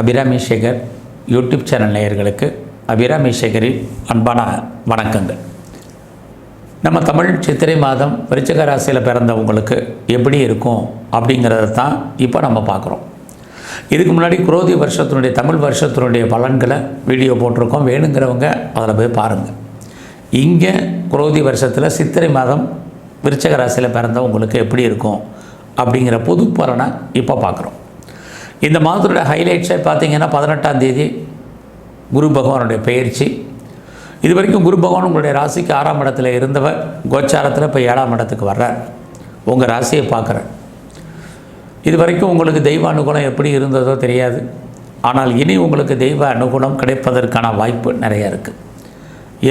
Abirami Sekar YouTube channel நேயர்களுக்கு அபிராமி சேகரின் அன்பான வணக்கங்கள். நம்ம தமிழ் சித்திரை மாதம் விருச்சக ராசியில் பிறந்தவங்களுக்கு எப்படி இருக்கும் அப்படிங்கிறத தான் இப்போ நம்ம பார்க்குறோம். இதுக்கு முன்னாடி குரோதி வருஷத்தினுடைய தமிழ் வருஷத்தினுடைய பலன்களை வீடியோ போட்டிருக்கோம். வேணுங்கிறவங்க அதில் போய் பாருங்கள் இங்கே குரோதி வருஷத்தில் சித்திரை மாதம் விருச்சக ராசியில் பிறந்தவங்களுக்கு எப்படி இருக்கும் அப்படிங்கிற புது பலனை இப்போ பார்க்குறோம். இந்த மாதத்தோட ஹைலைட்ஸை பார்த்தீங்கன்னா பதினெட்டாம் தேதி குரு பகவானுடைய பயிற்சி இது வரைக்கும் குரு பகவான் உங்களுடைய ராசிக்கு ஆறாம் இடத்துல இருந்தவர். கோச்சாரத்தில் இப்போ ஏழாம் இடத்துக்கு வர்றார். உங்கள் ராசியை பார்க்குறார் இது வரைக்கும் உங்களுக்கு தெய்வ அனுகூலம் எப்படி இருந்ததோ தெரியாது. ஆனால் இனி உங்களுக்கு தெய்வ அனுகூலம் கிடைப்பதற்கான வாய்ப்பு நிறைய இருக்குது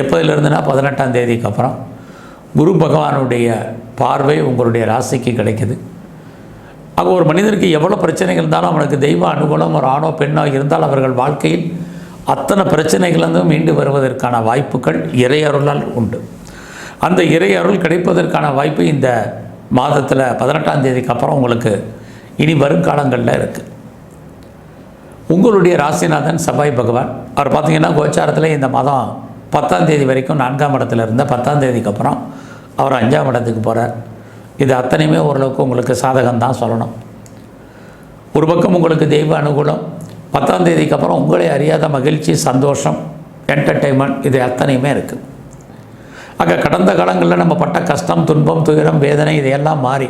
எப்போதிலிருந்துனா பதினெட்டாம் தேதிக்கு அப்புறம் குரு பகவானுடைய பார்வை உங்களுடைய ராசிக்கு கிடைக்குது. ஆக ஒரு மனிதருக்கு எவ்வளோ பிரச்சனைகள் இருந்தாலும் அவனுக்கு தெய்வ அனுகூலம் ஒரு ஆணோ பெண்ணோ இருந்தால் அவர்கள் வாழ்க்கையில் அத்தனை பிரச்சனைகளிலிருந்தும் மீண்டு வருவதற்கான வாய்ப்புகள் இறையருளால் உண்டு. அந்த இறையருள் கிடைப்பதற்கான வாய்ப்பு இந்த மாதத்தில் பதினெட்டாம் தேதிக்கு அப்புறம் உங்களுக்கு இனி வருங்காலங்களில் இருக்குது உங்களுடைய ராசிநாதன் செவ்வாய் பகவான் அவர் பார்த்தீங்கன்னா கோச்சாரத்தில் இந்த மாதம் பத்தாம் தேதி வரைக்கும் நான்காம் இடத்துல இருந்த பத்தாம் தேதிக்கு அப்புறம் அவர் அஞ்சாம் இடத்துக்கு போகிறார் இது அத்தனையுமே ஓரளவுக்கு உங்களுக்கு சாதகம் தான் சொல்லணும். ஒரு பக்கம் உங்களுக்கு தெய்வ அனுகூலம் பத்தாம் தேதிக்கு அப்புறம் உங்களை அறியாத மகிழ்ச்சி சந்தோஷம் என்டர்டெயின்மெண்ட் இது அத்தனையுமே இருக்குது ஆக கடந்த காலங்களில் நம்ம பட்ட கஷ்டம் துன்பம் துயரம் வேதனை இதையெல்லாம் மாறி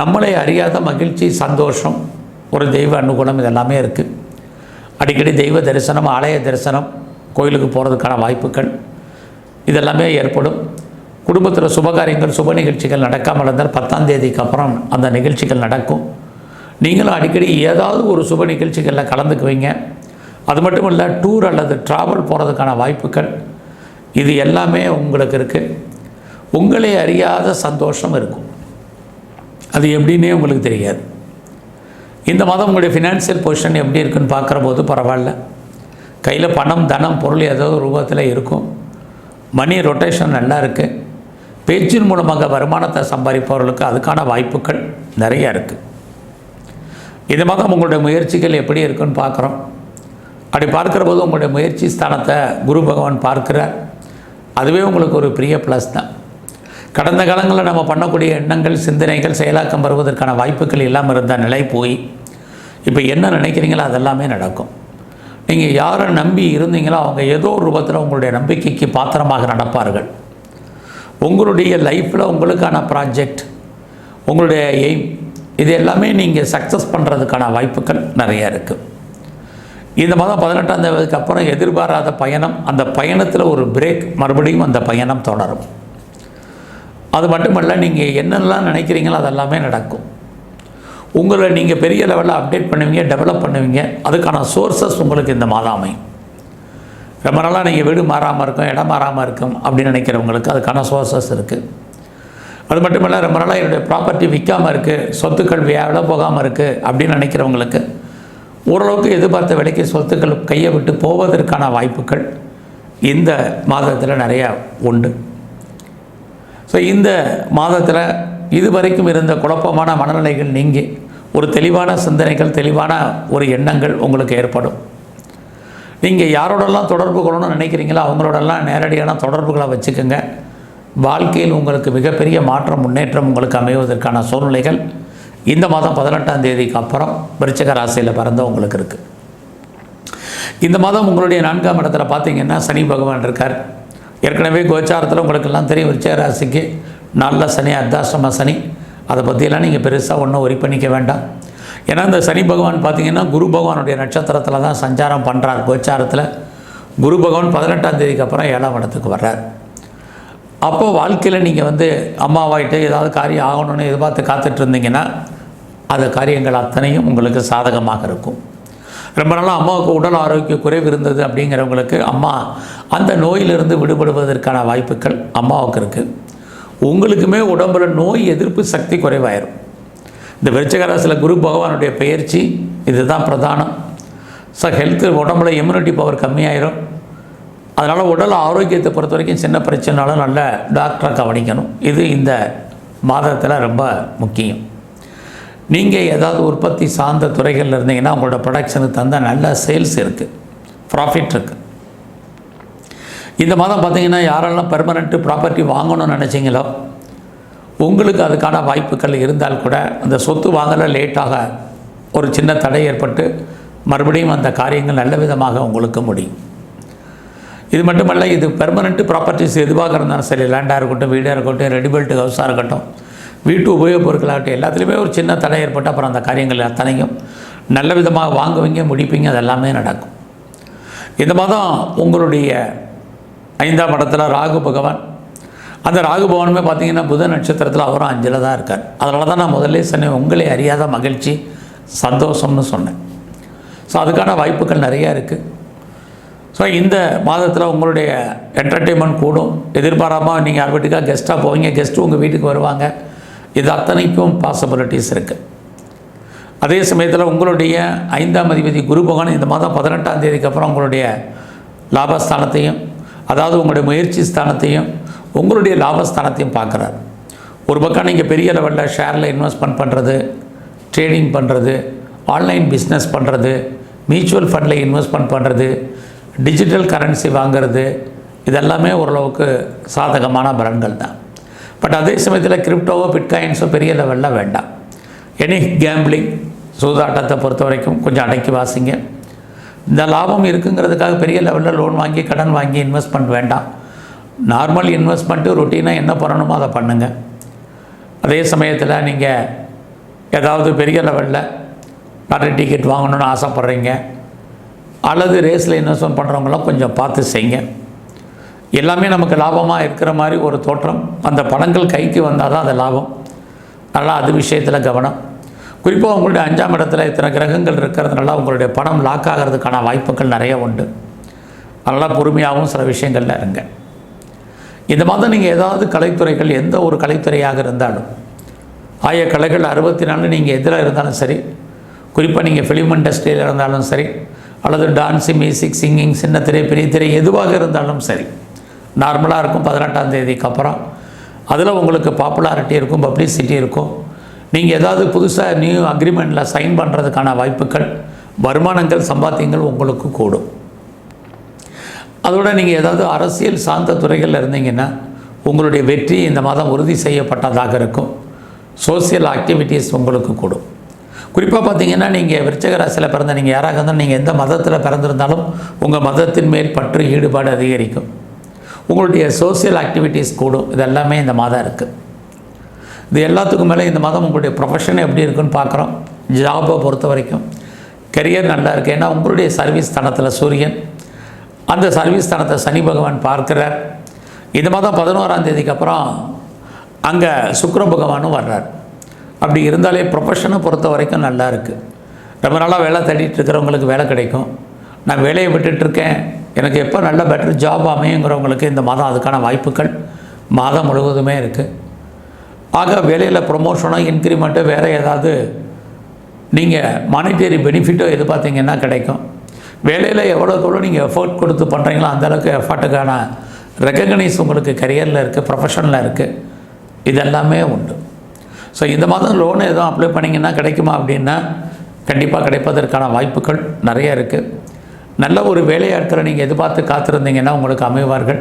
நம்மளை அறியாத மகிழ்ச்சி சந்தோஷம் ஒரு தெய்வ அனுகூலம் இதெல்லாமே இருக்குது அடிக்கடி தெய்வ தரிசனம் ஆலய தரிசனம் கோயிலுக்கு போகிறதுக்கான வாய்ப்புகள் இதெல்லாமே ஏற்படும். குடும்பத்தில் சுபகாரியங்கள் சுப நிகழ்ச்சிகள் நடக்காமல் இருந்தால் பத்தாம் தேதிக்கு அப்புறம் அந்த நிகழ்ச்சிகள் நடக்கும். நீங்களும் அடிக்கடி ஏதாவது ஒரு சுப நிகழ்ச்சிகளில் கலந்துக்குவீங்க. அது மட்டும் இல்லை டூர் அல்லது ட்ராவல் போகிறதுக்கான வாய்ப்புகள். இது எல்லாமே உங்களுக்கு இருக்குது உங்களே அறியாத சந்தோஷம் இருக்கும். அது எப்படின்னே உங்களுக்கு தெரியாது. இந்த மாதம் உங்களுடைய ஃபினான்ஷியல் பொசிஷன் எப்படி இருக்குன்னு பார்க்குற போது பரவாயில்ல. கையில் பணம் தனம் பொருள் ஏதோ ரூபத்தில் இருக்கும். மணி ரொட்டேஷன் நல்லா இருக்குது பேச்சின் மூலமாக வருமானத்தை சம்பாதிப்பவர்களுக்கு அதுக்கான வாய்ப்புகள் நிறைய இருக்குது இது மகம் உங்களுடைய முயற்சிகள் எப்படி இருக்குன்னு பார்க்குறோம். அப்படி பார்க்குற போது உங்களுடைய முயற்சி ஸ்தானத்தை குரு பகவான் பார்க்கிறார். அதுவே உங்களுக்கு ஒரு பெரிய ப்ளஸ் தான். கடந்த காலங்களில் நம்ம பண்ணக்கூடிய எண்ணங்கள் சிந்தனைகள் செயலாக்கம் வருவதற்கான வாய்ப்புகள் இல்லாமல் இருந்த நிலை போய் இப்போ என்ன நினைக்கிறீங்களோ அதெல்லாமே நடக்கும். நீங்கள் யாரை நம்பி இருந்தீங்களோ அவங்க ஏதோ ஒரு ரூபத்தில் உங்களுடைய நம்பிக்கைக்கு பாத்திரமாக நடப்பார்கள். உங்களுடைய லைஃப்பில் உங்களுக்கான ப்ராஜெக்ட் உங்களுடைய எய்ம் இது எல்லாமே நீங்கள் சக்ஸஸ் பண்ணுறதுக்கான வாய்ப்புகள் நிறைய இருக்குது இந்த மாதம் பதினெட்டாம் தேதிக்கு அப்புறம் எதிர்பாராத பயணம் அந்த பயணத்தில் ஒரு பிரேக் மறுபடியும் அந்த பயணம் தொடரும். அது மட்டுமல்ல நீங்கள் என்னெல்லாம் நினைக்கிறீங்களோ அதெல்லாமே நடக்கும். உங்களை நீங்கள் பெரிய லெவலில் அப்டேட் பண்ணுவீங்க டெவலப் பண்ணுவீங்க அதுக்கான சோர்சஸ் உங்களுக்கு இந்த மாதம் அமையும். ரொம்ப நாளாக நீங்கள் வீடு மாறாமல் இருக்கும் இடம் மாறாமல் இருக்கும் அப்படின்னு நினைக்கிறவங்களுக்கு அதுக்கான சோர்சஸ் இருக்குது அது மட்டும் இல்லை ரொம்ப நாளாக என்னுடைய ப்ராப்பர்ட்டி விற்காமல் இருக்குது சொத்துக்கள் வியாழ போகாமல் இருக்குது அப்படின்னு நினைக்கிறவங்களுக்கு ஓரளவுக்கு எதிர்பார்த்த விலைக்கு சொத்துக்கள் கையை விட்டு போவதற்கான வாய்ப்புகள் இந்த மாதத்தில் நிறையா உண்டு. ஸோ இந்த மாதத்தில் இதுவரைக்கும் இருந்த குழப்பமான மனநிலைகள் நீங்கி ஒரு தெளிவான சிந்தனைகள் தெளிவான ஒரு எண்ணங்கள் உங்களுக்கு ஏற்படும். நீங்கள் யாரோடெல்லாம் தொடர்பு கொள்ளணும்னு நினைக்கிறீங்களோ அவங்களோடெல்லாம் நேரடியான தொடர்புகளை வச்சுக்கோங்க. வாழ்க்கையில் உங்களுக்கு மிகப்பெரிய மாற்றம் முன்னேற்றம் உங்களுக்கு அமைவதற்கான சூழ்நிலைகள் இந்த மாதம் பதினெட்டாம் தேதிக்கு அப்புறம் விருச்சக ராசியில் பிறந்த உங்களுக்கு இருக்குது இந்த மாதம் உங்களுடைய நான்காம் இடத்துல பார்த்தீங்கன்னா சனி பகவான் இருக்கார். ஏற்கனவே கோச்சாரத்தில் உங்களுக்கெல்லாம் தெரியும் விருச்சக ராசிக்கு நல்ல சனி அர்த்தாசிரம சனி. அதை பற்றியெல்லாம் நீங்கள் பெருசாக ஒன்றும் ஒரி பண்ணிக்க வேண்டாம். ஏன்னா இந்த சனி பகவான் பார்த்தீங்கன்னா குரு பகவானுடைய நட்சத்திரத்தில் தான் சஞ்சாரம் பண்ணுறார் கோச்சாரத்தில். குரு பகவான் பதினெட்டாம் தேதிக்கு அப்புறம் ஏழாம் இடத்துக்கு வர்றார். அப்போது வாழ்க்கையில் நீங்கள் வந்து அம்மாவாயிட்டு ஏதாவது காரியம் ஆகணும்னு எதிர்பார்த்து காத்துட்டு இருந்தீங்கன்னா அந்த காரியங்கள் அத்தனையும் உங்களுக்கு சாதகமாக இருக்கும். ரொம்ப நாளாக அம்மாவுக்கு உடல் ஆரோக்கிய குறைவு இருந்தது அப்படிங்கிறவங்களுக்கு அம்மா அந்த நோயிலிருந்து விடுபடுவதற்கான வாய்ப்புகள் அம்மாவுக்கு இருக்குது உங்களுக்குமே உடம்புல நோய் எதிர்ப்பு சக்தி குறைவாயிரும். இந்த விருச்சகராசியில் குரு பகவானுடைய பயிற்சி இதுதான் பிரதானம். ஸோ ஹெல்த்து உடம்புல இம்யூனிட்டி பவர் கம்மியாயிரும். அதனால் உடல் ஆரோக்கியத்தை பொறுத்த வரைக்கும் சின்ன பிரச்சனைனாலும் நல்ல டாக்டரை கவனிக்கணும். இது இந்த மாதத்தில் ரொம்ப முக்கியம். நீங்கள் ஏதாவது உற்பத்தி சார்ந்த துறைகளில் இருந்தீங்கன்னா உங்களோட ப்ரொடக்ஷனுக்கு தந்த நல்ல சேல்ஸ் இருக்குது ப்ராஃபிட் இருக்குது இந்த மாதம் பார்த்தீங்கன்னா யாரெல்லாம் பெர்மனெண்ட்டு ப்ராப்பர்ட்டி வாங்கணும்னு நினச்சிங்களோ உங்களுக்கு அதுக்கான வாய்ப்புகள் இருந்தால் கூட அந்த சொத்து வாங்கல லேட்டாக ஒரு சின்ன தடை ஏற்பட்டு மறுபடியும் அந்த காரியங்கள் நல்ல விதமாக உங்களுக்கு முடியும். இது மட்டுமல்ல இது பெர்மனெண்ட் ப்ராப்பர்ட்டிஸ் எதுவாக இருந்தாலும் சரி லேண்டாக இருக்கட்டும் வீடாக இருக்கட்டும் ரெடிமேட் ஹவுஸாக இருக்கட்டும் வீட்டு உபயோகப் பொருட்களாகட்டும் எல்லாத்துலேயுமே ஒரு சின்ன தடை ஏற்பட்டு அப்புறம் அந்த காரியங்கள் அத்தனையும் நல்ல விதமாக வாங்குவீங்க முடிப்பீங்க அதெல்லாமே நடக்கும். இந்த மாதம் உங்களுடைய ஐந்தாம் இடத்துல ராகு பகவான் அந்த ராகுபவனுமே பார்த்தீங்கன்னா புதன் நட்சத்திரத்தில் அவரும் அஞ்சில் தான் இருக்கார். அதனால தான் நான் முதல்ல சொன்னேன் உங்களை அறியாத மகிழ்ச்சி சந்தோஷம்னு சொன்னேன். ஸோ அதுக்கான வாய்ப்புகள் நிறையா இருக்குது ஸோ இந்த மாதத்தில் உங்களுடைய என்டர்டெயின்மெண்ட் கூடும். எதிர்பாராமல் நீங்கள் யார் வீட்டுக்காக கெஸ்ட்டாக போவீங்க கெஸ்ட்டு உங்கள் வீட்டுக்கு வருவாங்க. இது அத்தனைக்கும் பாசிபிலிட்டிஸ் இருக்குது அதே சமயத்தில் உங்களுடைய ஐந்தாம் அதிபதி குரு பகவான் இந்த மாதம் பதினெட்டாம் தேதிக்கு அப்புறம் உங்களுடைய லாபஸ்தானத்தையும் அதாவது உங்களுடைய முயற்சி ஸ்தானத்தையும் உங்களுடைய லாபஸ்தானத்தையும் பார்க்குறார். ஒரு பக்கம் நீங்கள் பெரிய லெவலில் ஷேரில் இன்வெஸ்ட்மெண்ட் பண்ணுறது ட்ரேடிங் பண்ணுறது ஆன்லைன் பிஸ்னஸ் பண்ணுறது மியூச்சுவல் ஃபண்டில் இன்வெஸ்ட்மெண்ட் பண்ணுறது டிஜிட்டல் கரன்சி வாங்குறது இதெல்லாமே ஓரளவுக்கு சாதகமான பலன்கள் தான். பட் அதே சமயத்தில் கிரிப்டோவோ பிட்காயின்ஸோ பெரிய லெவலில் வேண்டாம். எனி கேம்பிளிங் சூதாட்டத்தை பொறுத்த வரைக்கும் கொஞ்சம் அடக்கி வாசிங்க. இந்த லாபம் இருக்குங்கிறதுக்காக பெரிய லெவலில் லோன் வாங்கி கடன் வாங்கி இன்வெஸ்ட்மெண்ட் வேண்டாம். நார்மல் இன்வெஸ்ட்மெண்ட்டு ரொட்டீனாக என்ன பண்ணணுமோ அதை பண்ணுங்கள் அதே சமயத்தில் நீங்கள் ஏதாவது பெரிய லெவலில் லாட்ரி டிக்கெட் வாங்கணும்னு ஆசைப்பட்றீங்க அல்லது ரேஸில் இன்வெஸ்ட்மெண்ட் பண்ணுறவங்களாம் கொஞ்சம் பார்த்து செய்யுங்க. எல்லாமே நமக்கு லாபமாக இருக்கிற மாதிரி ஒரு தோற்றம். அந்த பணங்கள் கைக்கு வந்தால் தான் அது லாபம். அதனால் அது விஷயத்தில் கவனம். குறிப்பாக உங்களுடைய அஞ்சாம் இடத்துல இத்தனை கிரகங்கள் இருக்கிறதுனால உங்களுடைய பணம் லாக் ஆகிறதுக்கான வாய்ப்புகள் நிறைய உண்டு. நல்லா பொறுமையாகவும் சில விஷயங்களில் இருங்க. இந்த மாதம் நீங்கள் ஏதாவது கலைத்துறைகள் எந்த ஒரு கலைத்துறையாக இருந்தாலும் ஆய கலைகள் அறுபத்தி நாலு நீங்கள் எதில் இருந்தாலும் சரி குறிப்பாக நீங்கள் ஃபிலிம் இண்டஸ்ட்ரியில் இருந்தாலும் சரி அல்லது டான்ஸு மியூசிக் சிங்கிங் சின்ன திரை பெரிய திரை எதுவாக இருந்தாலும் சரி நார்மலாக இருக்கும் பதினெட்டாம் தேதிக்கு அப்புறம். அதில் உங்களுக்கு பாப்புலாரிட்டி இருக்கும் பப்ளிசிட்டி இருக்கும். நீங்கள் ஏதாவது புதுசாக நியூ அக்ரிமெண்ட்டில் சைன் பண்ணுறதுக்கான வாய்ப்புகள் வருமானங்கள் சம்பாத்தியங்கள் உங்களுக்கு கூடும். அதோட நீங்கள் ஏதாவது அரசியல் சார்ந்த துறைகளில் இருந்தீங்கன்னா உங்களுடைய வெற்றி இந்த மாதம் உறுதி செய்யப்பட்டதாக இருக்கும். சோசியல் ஆக்டிவிட்டீஸ் உங்களுக்கு கூடும். குறிப்பாக பார்த்தீங்கன்னா நீங்கள் விருச்சக ராசியில் பிறந்த நீங்கள் யாராக இருந்தாலும் நீங்கள் எந்த மதத்தில் பிறந்திருந்தாலும் உங்கள் மதத்தின் மேல் பற்று ஈடுபாடு அதிகரிக்கும். உங்களுடைய சோசியல் ஆக்டிவிட்டீஸ் கூடும். இது எல்லாமே இந்த மாதம் இருக்குது இது எல்லாத்துக்கும் மேலே இந்த மாதம் உங்களுடைய ப்ரொஃபஷன் எப்படி இருக்குன்னு பார்க்குறோம் ஜாபை பொறுத்த வரைக்கும். கெரியர் நல்லா இருக்குது ஏன்னா உங்களுடைய சர்வீஸ் தனத்தில் சூரியன். அந்த சர்வீஸ் தனத்தை சனி பகவான் பார்க்கிறார். இந்த மாதம் பதினோராம் தேதிக்கு அப்புறம் அங்கே சுக்கர பகவானும் வர்றார். அப்படி இருந்தாலே ப்ரொஃபஷனை பொறுத்த வரைக்கும் நல்லா இருக்குது ரொம்ப நாளாக வேலை தேடிட்டு இருக்கிறவங்களுக்கு வேலை கிடைக்கும். நான் வேலையை விட்டுட்ருக்கேன் எனக்கு எப்போ நல்ல பெட்டர் ஜாப் அமையுங்கிறவங்களுக்கு இந்த மாதம் அதுக்கான வாய்ப்புகள் மாதம் முழுவதுமே இருக்குது ஆக வேலையில் ப்ரொமோஷனோ இன்க்ரிமெண்ட்டோ வேறு ஏதாவது நீங்கள் மானிட்டரி பெனிஃபிட்டோ எதிர்பார்த்தீங்கன்னா கிடைக்கும். வேலையில் எவ்வளோ எவ்வளோ நீங்கள் எஃபர்ட் கொடுத்து பண்ணுறீங்களோ அந்தளவுக்கு எஃபர்ட்டுக்கான ரெக்கக்னைஸ் உங்களுக்கு கரியரில் இருக்குது ப்ரொஃபஷனில் இருக்குது இதெல்லாமே உண்டு. ஸோ இந்த மாதம் லோன் எதுவும் அப்ளை பண்ணிங்கன்னா கிடைக்குமா அப்படின்னா கண்டிப்பாக கிடைப்பதற்கான வாய்ப்புகள் நிறைய இருக்குது நல்ல ஒரு வேலையாட்களை நீங்கள் எதிர்பார்த்து காத்திருந்தீங்கன்னா உங்களுக்கு அமைவார்கள்.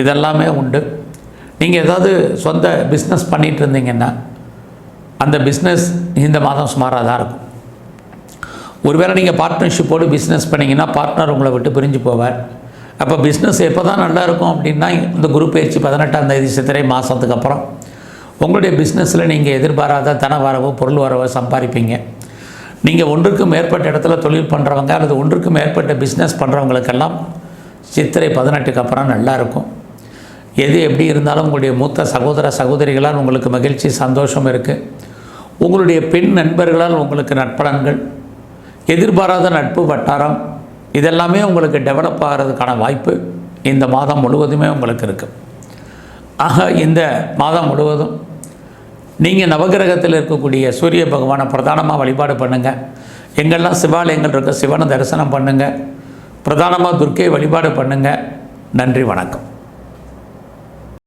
இதெல்லாமே உண்டு. நீங்கள் ஏதாவது சொந்த பிஸ்னஸ் பண்ணிகிட்டு இருந்தீங்கன்னா அந்த பிஸ்னஸ் இந்த மாதம் சுமாராக தான் இருக்கும். ஒருவேளை நீங்கள் பார்ட்னர்ஷிப்போடு பிஸ்னஸ் பண்ணிங்கன்னா பார்ட்னர் உங்களை விட்டு பிரிஞ்சு போவார். அப்போ பிஸ்னஸ் எப்போ தான் நல்லா இருக்கும் அப்படின்னா இந்த குரு பயிற்சி பதினெட்டாம் தேதி சித்திரை மாதத்துக்கு அப்புறம் உங்களுடைய பிஸ்னஸில் நீங்கள் எதிர்பாராத தன வரவோ பொருள் வரவோ சம்பாதிப்பீங்க. நீங்கள் ஒன்றுக்கு மேற்பட்ட இடத்துல தொழில் பண்ணுறவங்க அல்லது ஒன்றுக்கு மேற்பட்ட பிஸ்னஸ் பண்ணுறவங்களுக்கெல்லாம் சித்திரை பதினெட்டுக்கு அப்புறம் நல்லாயிருக்கும் எது எப்படி இருந்தாலும் உங்களுடைய மூத்த சகோதர சகோதரிகளால் உங்களுக்கு மகிழ்ச்சி சந்தோஷம் இருக்குது உங்களுடைய பெண் நண்பர்களால் உங்களுக்கு நட்பலன்கள் எதிர்பாராத நட்பு வட்டாரம் இதெல்லாமே உங்களுக்கு டெவலப் ஆகிறதுக்கான வாய்ப்பு இந்த மாதம் முழுவதுமே உங்களுக்கு இருக்குது ஆக இந்த மாதம் முழுவதும் நீங்கள் நவகிரகத்தில் இருக்கக்கூடிய சூரிய பகவானை பிரதானமாக வழிபாடு பண்ணுங்கள் எங்கெல்லாம் சிவாலயங்கள் இருக்க சிவனை தரிசனம் பண்ணுங்கள் பிரதானமாக துர்க்கையை வழிபாடு பண்ணுங்கள் நன்றி வணக்கம்.